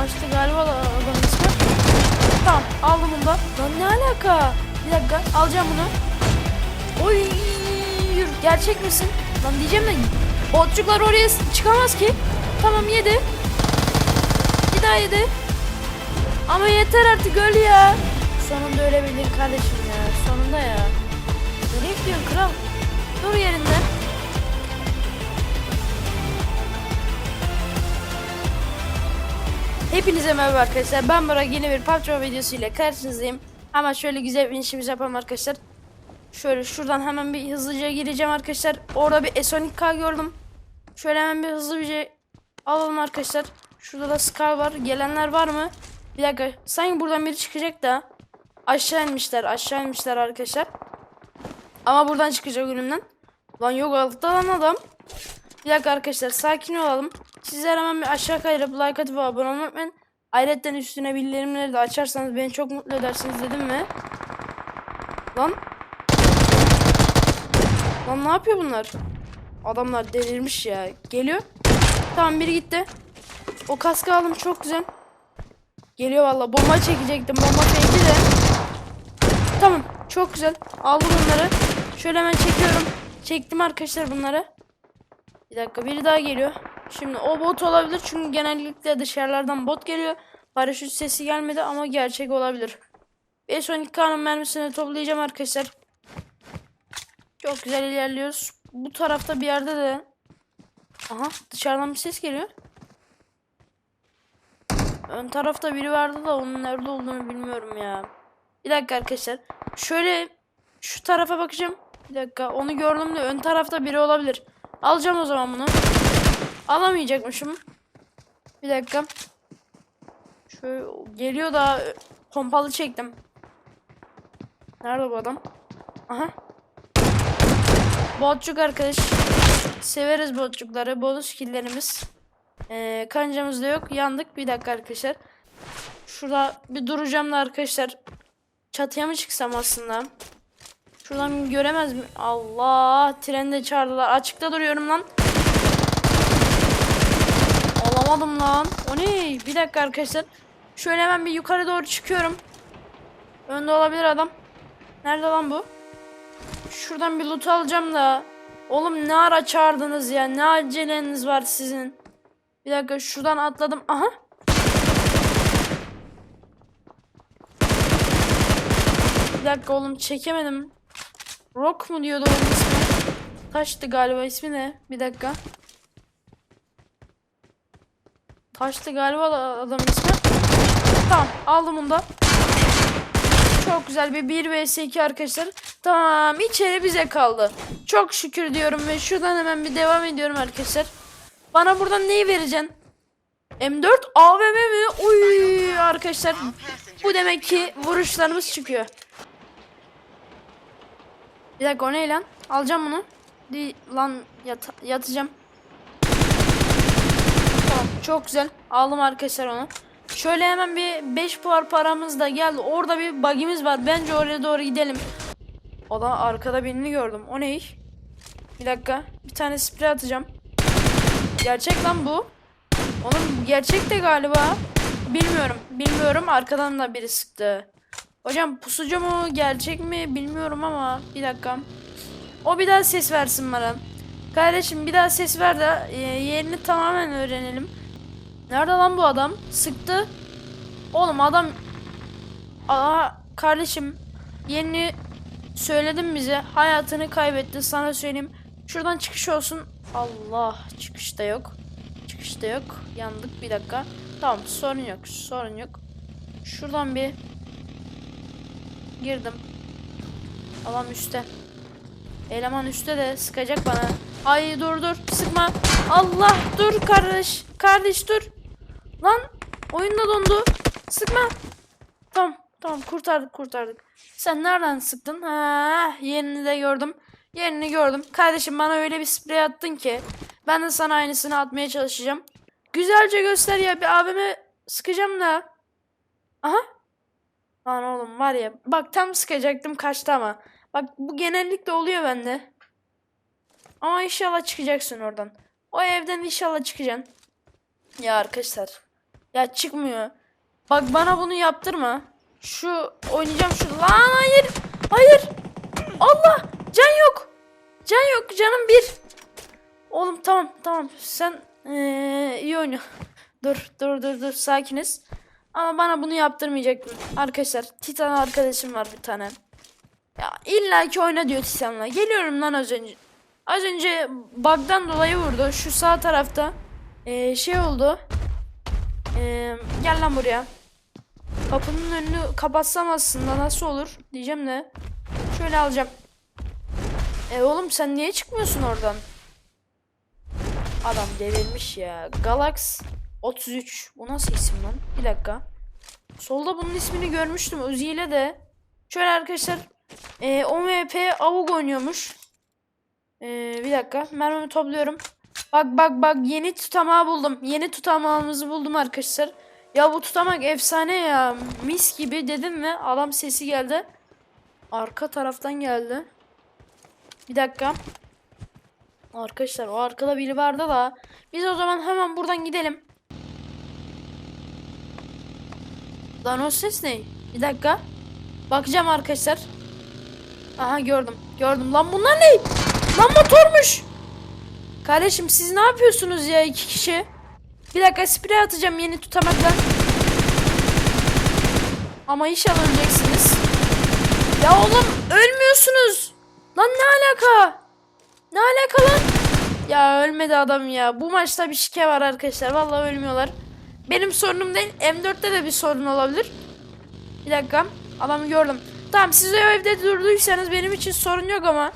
Kaçtı galiba da adamın ismi. Tamam aldım bunu da. Lan ne alaka? Bir dakika alacağım bunu. Oy yürü. Gerçek misin? Lan diyeceğim de botçuklar oraya çıkamaz ki. Tamam yedi. Bir daha yedi. Ama yeter artık öl ya. Sonunda ölebildin kardeşim ya. Sonunda ya. Nereye gidiyorsun kral? Dur yerinde. Hepinize merhaba arkadaşlar. Ben Burak yeni bir PUBG videosu ile karşınızdayım. Ama şöyle güzel bir işimiz yapalım arkadaşlar. Şöyle şuradan hemen bir hızlıca gireceğim arkadaşlar. Orada bir S12K gördüm. Şöyle hemen bir hızlı bir şey alalım arkadaşlar. Şurada da Scar var. Gelenler var mı? Bir dakika. Sanki buradan biri çıkacak da. Aşağı inmişler. Aşağı inmişler arkadaşlar. Ama buradan çıkacak önümden. Lan yok altta lan adam. Bir dakika arkadaşlar sakin olalım. Sizler hemen bir aşağı kayırıp like atıp abone olmayı unutmayın. Ayrıca üstüne bildirimleri de açarsanız beni çok mutlu edersiniz dedim mi? Lan. Lan ne yapıyor bunlar? Adamlar delirmiş ya. Geliyor. Tamam biri gitti. O kaskı aldım çok güzel. Geliyor valla. Bomba çekecektim. Bomba fake'i de. Tamam. Çok güzel. Aldım bunları. Şöyle hemen çekiyorum. Çektim arkadaşlar bunları. Bir dakika biri daha geliyor. Şimdi o bot olabilir çünkü genellikle dışarılardan bot geliyor. Paraşüt sesi gelmedi ama gerçek olabilir. Ve son iki kanun mermisini toplayacağım arkadaşlar. Çok güzel ilerliyoruz. Bu tarafta bir yerde de Aha dışarıdan bir ses geliyor. Ön tarafta biri vardı da onun nerede olduğunu bilmiyorum ya. Bir dakika arkadaşlar. Şöyle şu tarafa bakacağım. Bir dakika onu gördüm de ön tarafta biri olabilir. Alacağım o zaman bunu. Alamayacakmışım. Bir dakika. Şöyle geliyor da pompalı çektim. Nerede bu adam? Aha. Botçuk arkadaş. Severiz botçukları. Bonus killlerimiz. Ee, kancamız da yok. Yandık. Bir dakika arkadaşlar. Şurada bir duracağım da arkadaşlar. Çatıya mı çıksam aslında? Şuradan göremez mi? Allah trende çağırdılar. Açıkta duruyorum lan. Alamadım lan. O ne? Bir dakika arkadaşlar. Şöyle hemen bir yukarı doğru çıkıyorum. Önde olabilir adam. Nerede lan bu? Şuradan bir loot alacağım da. Oğlum ne ara çağırdınız ya? Ne aceleniz var sizin? Bir dakika şuradan atladım. Aha. Bir dakika oğlum çekemedim. Rock mu diyordu onun ismi? Taştı galiba ismi ne? Bir dakika. Taştı galiba da adamın ismi. Tamam aldım onu da. Çok güzel bir 1 vs 2 arkadaşlar. Tamam içeri bize kaldı. Çok şükür diyorum ve şuradan hemen bir devam ediyorum arkadaşlar. Bana buradan neyi vereceksin? M4 AVM mi? Uy arkadaşlar. Bu demek ki vuruşlarımız çıkıyor. Bir dakika o ne lan? Alacağım bunu. Di lan yat yatacağım. Çok güzel. Aldım arkadaşlar onu. Şöyle hemen bir 5 puan paramız da geldi. Orada bir bug'imiz var. Bence oraya doğru gidelim. O da arkada birini gördüm. O ne? Bir dakika. Bir tane sprey atacağım. Gerçek lan bu. Onun gerçek de galiba. Bilmiyorum. Bilmiyorum. Arkadan da biri sıktı. Hocam pusucu mu gerçek mi bilmiyorum ama bir dakika. O bir daha ses versin bana. Kardeşim bir daha ses ver de e, yerini tamamen öğrenelim. Nerede lan bu adam? Sıktı. Oğlum adam Aa kardeşim yerini söyledim bize. Hayatını kaybetti sana söyleyeyim. Şuradan çıkış olsun. Allah çıkışta yok. Çıkışta yok. Yandık bir dakika. Tamam sorun yok. Sorun yok. Şuradan bir girdim. Adam üstte. Eleman üstte de sıkacak bana. Ay dur dur sıkma. Allah dur kardeş. Kardeş dur. Lan oyunda dondu. Sıkma. Tamam tamam kurtardık kurtardık. Sen nereden sıktın? Ha yerini de gördüm. Yerini gördüm. Kardeşim bana öyle bir sprey attın ki. Ben de sana aynısını atmaya çalışacağım. Güzelce göster ya bir abime sıkacağım da. Aha. Lan oğlum var ya. Bak tam sıkacaktım kaçtı ama. Bak bu genellikle oluyor bende. Ama inşallah çıkacaksın oradan. O evden inşallah çıkacaksın. Ya arkadaşlar. Ya çıkmıyor. Bak bana bunu yaptırma. Şu oynayacağım şu. Lan hayır. Hayır. Allah. Can yok. Can yok. Canım bir. Oğlum tamam tamam. Sen ee, iyi oyna. Dur dur dur dur. Sakiniz. Ama bana bunu yaptırmayacaktın. Arkadaşlar Titan arkadaşım var bir tane. Ya illa ki oyna diyor Titan'la. Geliyorum lan az önce. Az önce bug'dan dolayı vurdu. Şu sağ tarafta ee, şey oldu. Ee, gel lan buraya. Kapının önünü kapatsam aslında nasıl olur diyeceğim de. Şöyle alacağım. E oğlum sen niye çıkmıyorsun oradan? Adam devirmiş ya. Galax 33. Bu nasıl isim lan? Bir dakika. Solda bunun ismini görmüştüm. Uzi ile de. Şöyle arkadaşlar. E, OMP Avuk oynuyormuş. E, bir dakika. Mermimi topluyorum. Bak bak bak yeni tutamağı buldum. Yeni tutamağımızı buldum arkadaşlar. Ya bu tutamak efsane ya. Mis gibi dedim ve adam sesi geldi. Arka taraftan geldi. Bir dakika. Arkadaşlar o arkada biri vardı da. Biz o zaman hemen buradan gidelim. Lan o ses ne? Bir dakika. Bakacağım arkadaşlar. Aha gördüm. Gördüm. Lan bunlar ne? Lan motormuş. Kardeşim siz ne yapıyorsunuz ya iki kişi? Bir dakika sprey atacağım yeni tutamakla. Ama inşallah öleceksiniz. Ya oğlum ölmüyorsunuz. Lan ne alaka? Ne alaka lan? Ya ölmedi adam ya. Bu maçta bir şike var arkadaşlar. Vallahi ölmüyorlar. Benim sorunum değil. M4'te de bir sorun olabilir. Bir dakika. Adamı gördüm. Tamam siz o evde durduysanız benim için sorun yok ama.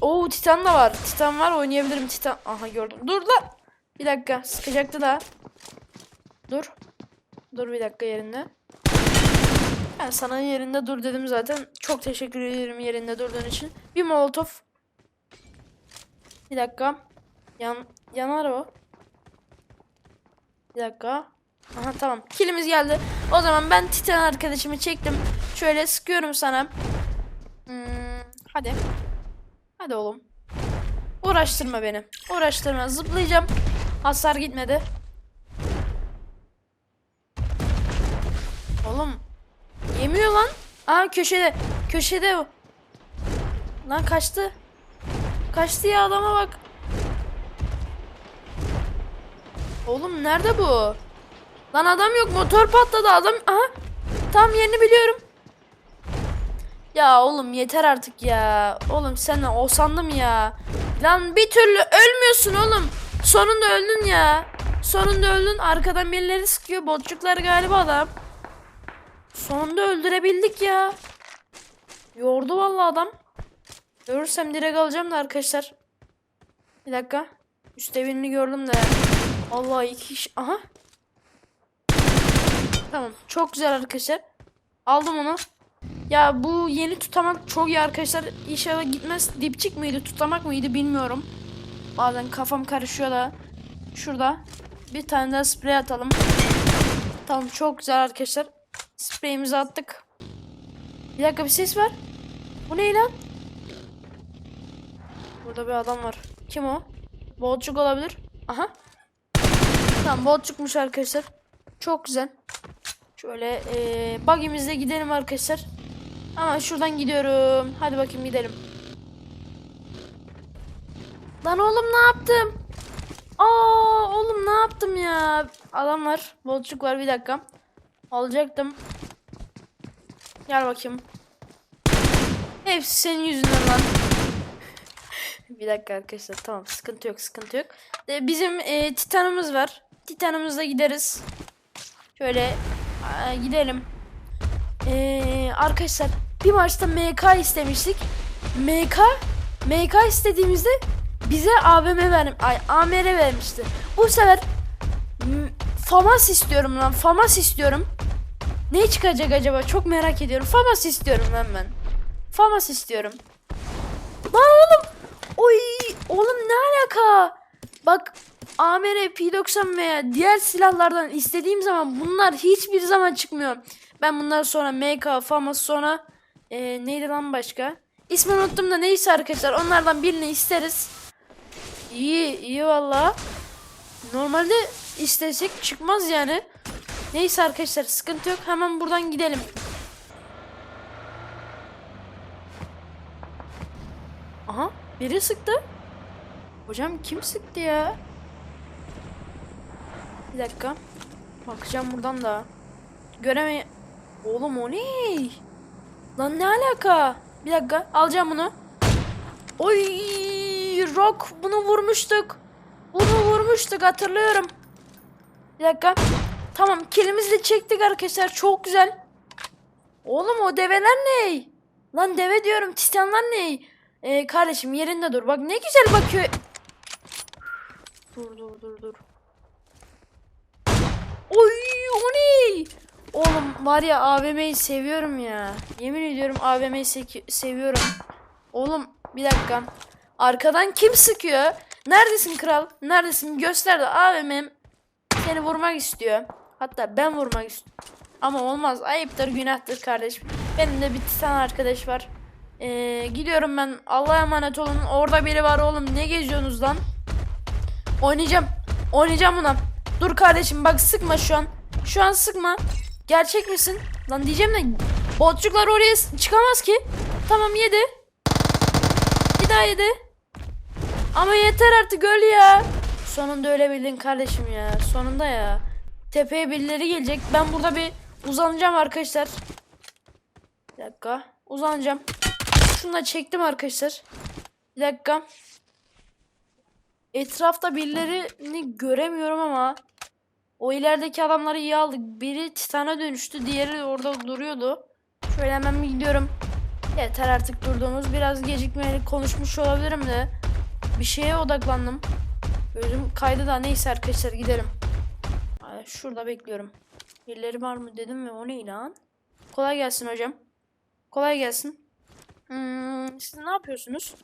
Oo Titan da var. Titan var oynayabilirim Titan. Aha gördüm. Dur lan. Bir dakika sıkacaktı da. Dur. Dur bir dakika yerinde. Ben sana yerinde dur dedim zaten. Çok teşekkür ederim yerinde durduğun için. Bir molotof. Bir dakika. Yan, yanar o. Bir dakika. Aha tamam. Kilimiz geldi. O zaman ben Titan arkadaşımı çektim. Şöyle sıkıyorum sana. Hmm, hadi. Hadi oğlum. Uğraştırma beni. Uğraştırma. Zıplayacağım. Hasar gitmedi. Oğlum. Yemiyor lan. Aa köşede. Köşede. Lan kaçtı. Kaçtı ya adama bak. Oğlum nerede bu? Lan adam yok motor patladı adam. Aha. Tam yerini biliyorum. Ya oğlum yeter artık ya. Oğlum sen o sandım ya. Lan bir türlü ölmüyorsun oğlum. Sonunda öldün ya. Sonunda öldün. Arkadan birileri sıkıyor. Botçuklar galiba adam. Sonunda öldürebildik ya. Yordu vallahi adam. Görürsem direkt alacağım da arkadaşlar. Bir dakika. Üst evini gördüm de. Allah iki kişi. Aha. Tamam. Çok güzel arkadaşlar. Aldım onu. Ya bu yeni tutamak çok iyi arkadaşlar. İnşallah gitmez. Dipçik miydi tutamak mıydı bilmiyorum. Bazen kafam karışıyor da. Şurada. Bir tane daha sprey atalım. Tamam çok güzel arkadaşlar. Spreyimizi attık. Bir dakika bir ses var. Bu ne lan? Burada bir adam var. Kim o? Bolçuk olabilir. Aha. Tamam bolçukmuş arkadaşlar. Çok güzel. Şöyle ee, bug'imizle gidelim arkadaşlar. Ama şuradan gidiyorum. Hadi bakayım gidelim. Lan oğlum ne yaptım? Aa oğlum ne yaptım ya? Adam var. Bolçuk var bir dakika. Alacaktım. Gel bakayım. Hepsi senin yüzünden lan. bir dakika arkadaşlar tamam sıkıntı yok sıkıntı yok. Ee, bizim e, Titan'ımız var. Titan'ımızla gideriz. Şöyle aa, gidelim. Ee, arkadaşlar bir maçta MK istemiştik. MK MK istediğimizde bize AVM ver ay AMR vermişti. Bu sefer FAMAS istiyorum lan. FAMAS istiyorum. Ne çıkacak acaba? Çok merak ediyorum. FAMAS istiyorum lan ben. FAMAS istiyorum. Lan oğlum. Oy oğlum ne alaka? Bak AMR P90 veya diğer silahlardan istediğim zaman bunlar hiçbir zaman çıkmıyor. Ben bundan sonra MK, FAMAS sonra e, neydi lan başka? İsmini unuttum da neyse arkadaşlar onlardan birini isteriz. İyi iyi valla. Normalde istesek çıkmaz yani. Neyse arkadaşlar sıkıntı yok. Hemen buradan gidelim. Aha biri sıktı. Hocam kim sıktı ya? Bir dakika. Bakacağım buradan da. Göreme... Oğlum o ne? Lan ne alaka? Bir dakika alacağım bunu. Oy Rock bunu vurmuştuk. Bunu vurmuştuk hatırlıyorum. Bir dakika. Tamam kilimizi de çektik arkadaşlar çok güzel. Oğlum o develer ne? Lan deve diyorum titanlar ne? Ee, kardeşim yerinde dur bak ne güzel bakıyor. Dur dur dur dur. Oy o ne? Oğlum var ya AVM'yi seviyorum ya. Yemin ediyorum AVM'yi seviyorum. Oğlum bir dakika. Arkadan kim sıkıyor? Neredesin kral? Neredesin? Göster de AVM'm seni vurmak istiyor. Hatta ben vurmak istiyorum. Ama olmaz. Ayıptır, günahtır kardeşim. Benim de bir titan arkadaş var. Ee, gidiyorum ben. Allah'a emanet olun. Orada biri var oğlum. Ne geziyorsunuz lan? Oynayacağım. Oynayacağım buna. Dur kardeşim bak sıkma şu an. Şu an sıkma. Gerçek misin? Lan diyeceğim de botçuklar oraya çıkamaz ki. Tamam yedi. Bir daha yedi. Ama yeter artık öl ya. Sonunda ölebildin kardeşim ya. Sonunda ya. Tepeye birileri gelecek. Ben burada bir uzanacağım arkadaşlar. Bir dakika. Uzanacağım. Şunu da çektim arkadaşlar. Bir dakika. Etrafta birilerini göremiyorum ama o ilerideki adamları iyi aldık. Biri titana dönüştü, diğeri orada duruyordu. Şöyle hemen gidiyorum. Yeter artık durduğumuz. Biraz gecikmeli konuşmuş olabilirim de. Bir şeye odaklandım. Gözüm kaydı da neyse arkadaşlar gidelim. Şurada bekliyorum. Birileri var mı dedim ve o ne lan? Kolay gelsin hocam. Kolay gelsin. Hmm, siz ne yapıyorsunuz?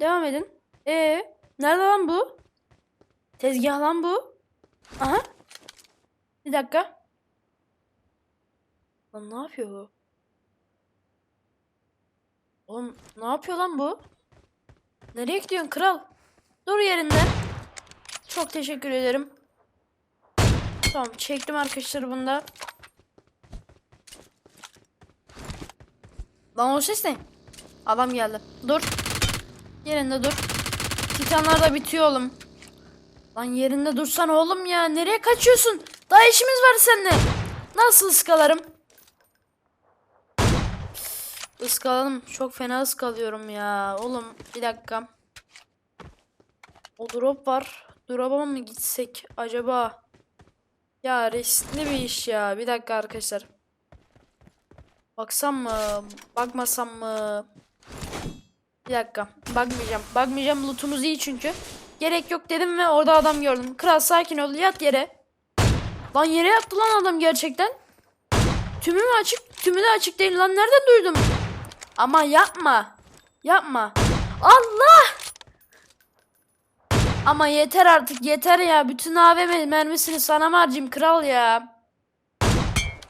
Devam edin. Ee, nerede lan bu? Tezgah lan bu. Aha. Bir dakika. Lan ne yapıyor bu? Oğlum ne yapıyor lan bu? Nereye gidiyorsun kral? Dur yerinde. Çok teşekkür ederim. Tamam çektim arkadaşlar bunda. Lan o ses ne? Adam geldi. Dur. Yerinde dur. Titanlar da bitiyor oğlum. Lan yerinde dursan oğlum ya. Nereye kaçıyorsun? Daha işimiz var seninle. Nasıl ıskalarım? Iskaladım. Çok fena ıskalıyorum ya. Oğlum bir dakika. O drop var. Drop'a mı gitsek acaba? Ya riskli bir iş ya. Bir dakika arkadaşlar. Baksam mı? Bakmasam mı? Bir dakika. Bakmayacağım. Bakmayacağım. Lootumuz iyi çünkü. Gerek yok dedim ve orada adam gördüm. Kral sakin ol. Yat yere. Lan yere yattı lan adam gerçekten. Tümü mü açık? Tümü de açık değil lan. Nereden duydum? Ama yapma. Yapma. Allah! Ama yeter artık yeter ya. Bütün AVM mermisini sana harcayayım kral ya?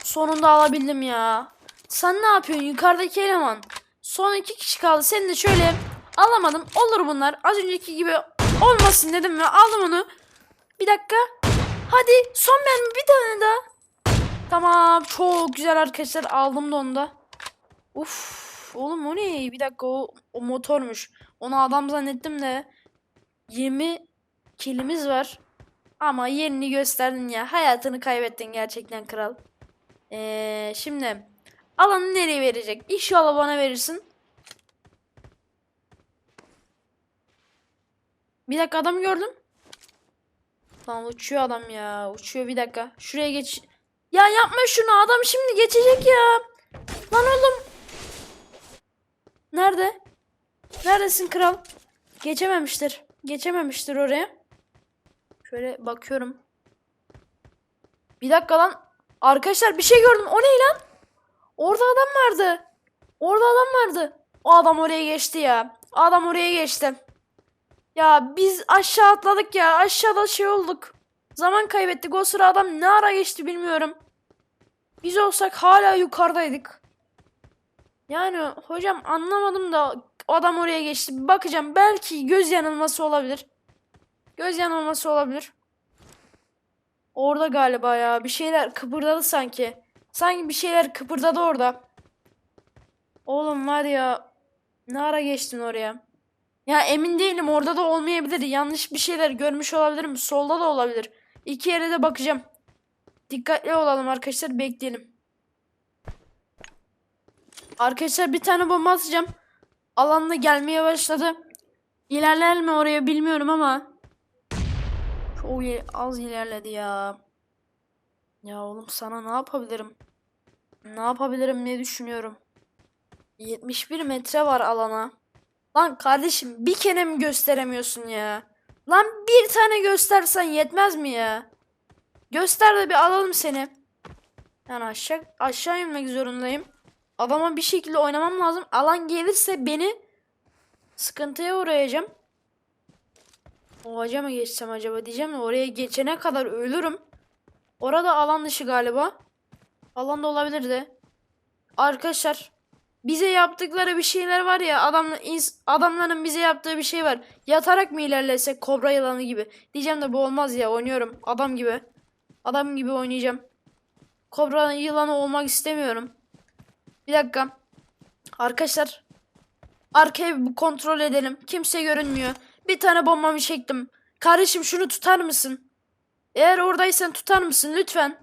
Sonunda alabildim ya. Sen ne yapıyorsun yukarıdaki eleman? Son iki kişi kaldı. Seni de şöyle alamadım. Olur bunlar. Az önceki gibi olmasın dedim ve aldım onu. Bir dakika. Hadi son mermi bir tane daha. Tamam çok güzel arkadaşlar aldım da onu da. Uf oğlum o ne? Bir dakika o, o motormuş. Onu adam zannettim de. 20 kilimiz var. Ama yerini gösterdin ya. Hayatını kaybettin gerçekten kral. Ee, şimdi alanı nereye verecek? İnşallah bana verirsin. Bir dakika adam gördüm. Lan uçuyor adam ya. Uçuyor bir dakika. Şuraya geç. Ya yapma şunu. Adam şimdi geçecek ya. Lan oğlum. Nerede? Neredesin kral? Geçememiştir. Geçememiştir oraya. Şöyle bakıyorum. Bir dakika lan. Arkadaşlar bir şey gördüm. O ne lan? Orada adam vardı. Orada adam vardı. O adam oraya geçti ya. Adam oraya geçti. Ya biz aşağı atladık ya. Aşağıda şey olduk. Zaman kaybettik. O sıra adam ne ara geçti bilmiyorum. Biz olsak hala yukarıdaydık. Yani hocam anlamadım da adam oraya geçti. Bir Bakacağım belki göz yanılması olabilir. Göz yanılması olabilir. Orada galiba ya. Bir şeyler kıpırdadı sanki. Sanki bir şeyler kıpırdadı orada. Oğlum var ya. Ne ara geçtin oraya? Ya emin değilim orada da olmayabilir. Yanlış bir şeyler görmüş olabilirim. Solda da olabilir. İki yere de bakacağım. Dikkatli olalım arkadaşlar. Bekleyelim. Arkadaşlar bir tane bomba atacağım. Alanda gelmeye başladı. İlerler mi oraya bilmiyorum ama. Çok az ilerledi ya. Ya oğlum sana ne yapabilirim? Ne yapabilirim ne düşünüyorum? 71 metre var alana. Lan kardeşim bir kere mi gösteremiyorsun ya? Lan bir tane göstersen yetmez mi ya? Göster de bir alalım seni. Yani aşağı aşağı inmek zorundayım. Adama bir şekilde oynamam lazım. Alan gelirse beni sıkıntıya uğrayacağım. O ağaca mı geçsem acaba diyeceğim oraya geçene kadar ölürüm. Orada alan dışı galiba. Alan da olabilir de. Arkadaşlar bize yaptıkları bir şeyler var ya ins- adamların bize yaptığı bir şey var. Yatarak mı ilerlesek kobra yılanı gibi. Diyeceğim de bu olmaz ya oynuyorum adam gibi. Adam gibi oynayacağım. Kobra yılanı olmak istemiyorum. Bir dakika. Arkadaşlar. Arkayı bir kontrol edelim. Kimse görünmüyor. Bir tane bombamı çektim. Kardeşim şunu tutar mısın? Eğer oradaysan tutar mısın lütfen?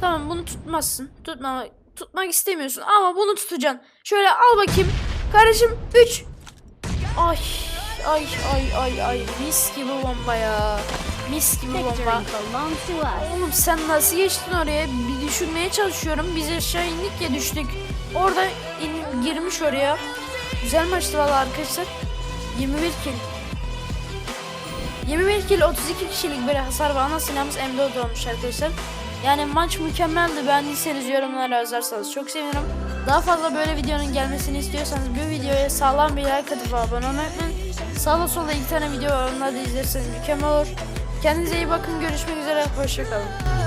Tamam bunu tutmazsın. Tutma, tutmak istemiyorsun ama bunu tutacaksın. Şöyle al bakayım. Kardeşim 3. Ay ay ay ay ay mis gibi bomba ya. Mis gibi bomba. Oğlum sen nasıl geçtin oraya? Bir düşünmeye çalışıyorum. Biz aşağı indik ya düştük. Orada in- girmiş oraya. Güzel maçtı valla arkadaşlar. 21 kill. 21 kill 32 kişilik bir hasar ve ana silahımız M4 olmuş arkadaşlar. Yani maç mükemmeldi. Beğendiyseniz yorumlara yazarsanız çok sevinirim. Daha fazla böyle videonun gelmesini istiyorsanız bu videoya sağlam bir like atıp abone olmayı unutmayın. Sağda solda iki tane video var. Onları da izlerseniz mükemmel olur. Kendinize iyi bakın. Görüşmek üzere. Hoşçakalın.